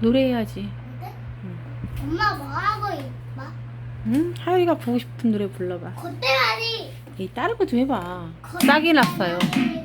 노래해야지. 응. 엄마 뭐 하고 있나? 응? 하율이가 보고 싶은 노래 불러봐. 그때만이 이 다른 거 좀 해봐. 싹이 났어요. 내가 한